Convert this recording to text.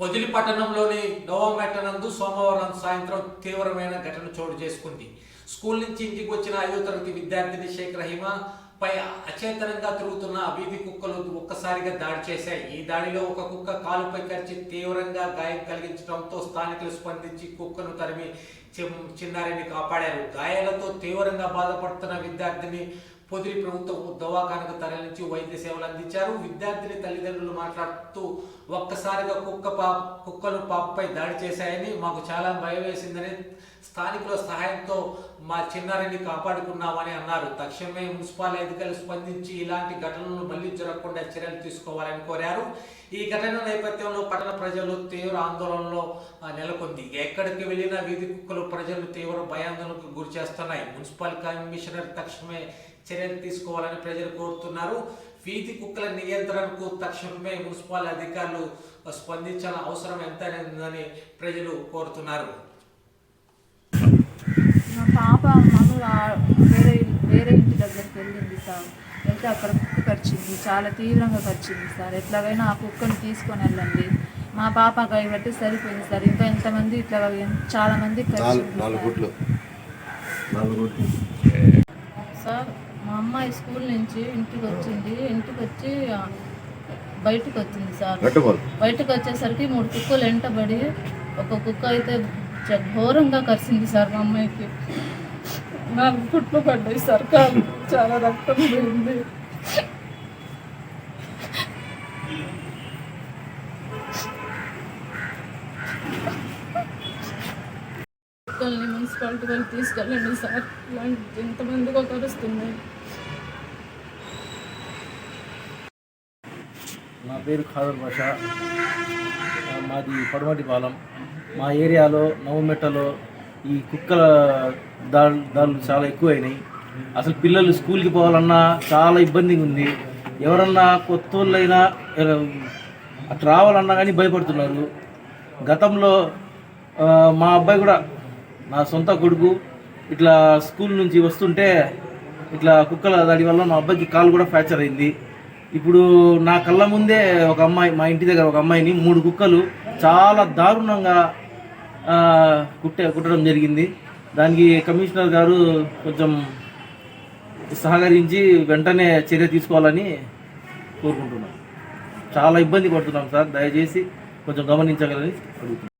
పొదిలి పట్టణంలోని నవమెట నందు సోమవారం సాయంత్రం తీవ్రమైన ఘటన చోటు చేసుకుంది. స్కూల్ నుంచి ఇంటికి వచ్చిన ఐదో తరగతి విద్యార్థిని షేక్ రహీమా పై అచేతనంగా తిరుగుతున్న వీధి కుక్కలు ఒక్కసారిగా దాడి చేశాయి. ఈ దాడిలో ఒక కుక్క కాలుపై కరిచి తీవ్రంగా గాయం కలిగించడంతో స్థానికులు స్పందించి కుక్కను తరిమి చిన్నారిని కాపాడారు. గాయాలతో తీవ్రంగా బాధపడుతున్న విద్యార్థిని పొదిలి ప్రభుత్వ దవాఖానకు తరలించి వైద్య సేవలు అందించారు. విద్యార్థిని తల్లిదండ్రులు మాట్లాడుతూ ఒక్కసారిగా కుక్క పా కుక్కలు పాపపై దాడి చేశాయని మాకు చాలా భయం వేసిందని స్థానికుల సహాయంతో మా చిన్నారిని కాపాడుకున్నామని అన్నారు. తక్షణమే మున్సిపల్ అధికారులు స్పందించి ఇలాంటి ఘటనలు మళ్ళీ జరగకుండా చర్యలు తీసుకోవాలని కోరారు. ఈ ఘటన నేపథ్యంలో పట్టణ ప్రజలు తీవ్ర ఆందోళనలో నెలకొంది. ఎక్కడికి వెళ్ళినా వీధి కుక్కలు ప్రజలు తీవ్ర భయాందోళనకు గురి చేస్తున్నాయి మున్సిపల్ కమిషనర్ తక్షణమే చర్యలు తీసుకోవాలని ప్రజలు కోరుతున్నారు. వీధి కుక్కల నియంత్రణకు తక్షణమే మున్సిపల్ అధికారులు స్పందించాల్సిన అవసరం ఎంతైనా ఉందని ప్రజలు కోరుతున్నారు. మా పాప వేరే వేరే ఇంటి దగ్గరికి వెళ్ళింది సార్. వెళ్తే అక్కడ కుక్క కరిచింది చాలా తీవ్రంగా కరిచింది సార్. ఎట్లాగైనా ఆ కుక్కను తీసుకొని వెళ్ళండి. మా పాప కాబట్టి సరిపోయింది సార్. ఇంకా ఎంతమంది ఇట్లా చాలా మంది సార్. మా అమ్మాయి స్కూల్ నుంచి ఇంటికి వచ్చింది. ఇంటికి వచ్చి బయటకు వచ్చింది సార్. బయటకు వచ్చేసరికి మూడు కుక్కలు వెంటబడి ఒక కుక్క అయితే ఘోరంగా కరిసింది సార్ మా అమ్మాయికి. నాలుగు కుట్లు పడ్డాయి సార్ చాలా రక్తం పోయింది. కుక్కల్ని మున్సిపాలిటీ వాళ్ళు తీసుకెళ్ళండి సార్. ఇలాంటి ఎంతమందికో కరుస్తున్నాయి నా పేరు ఖాదర్ భాష మాది పడమటి పాలెం మా ఏరియాలో నవమెట్టలో ఈ కుక్కల దాడు దాడులు చాలా ఎక్కువైనాయి. అసలు పిల్లలు స్కూల్కి పోవాలన్నా చాలా ఇబ్బందిగా ఉంది. ఎవరన్నా కొత్త వాళ్ళైనా అట్లా రావాలన్నా కానీ భయపడుతున్నారు. గతంలో మా అబ్బాయి కూడా నా సొంత కొడుకు ఇట్లా స్కూల్ నుంచి వస్తుంటే ఇట్లా కుక్కల దాడి వల్ల మా అబ్బాయికి కాలు కూడా ఫ్రాక్చర్ అయింది. ఇప్పుడు నా కళ్ళ ముందే ఒక అమ్మాయి మా ఇంటి దగ్గర ఒక అమ్మాయిని మూడు కుక్కలు చాలా దారుణంగా కుట్టే కుట్టడం జరిగింది. దానికి కమిషనర్ గారు కొంచెం సహకరించి వెంటనే చర్య తీసుకోవాలని కోరుకుంటున్నాం. చాలా ఇబ్బంది పడుతున్నాం సార్. దయచేసి కొంచెం గమనించగలని అడుగుతున్నాం.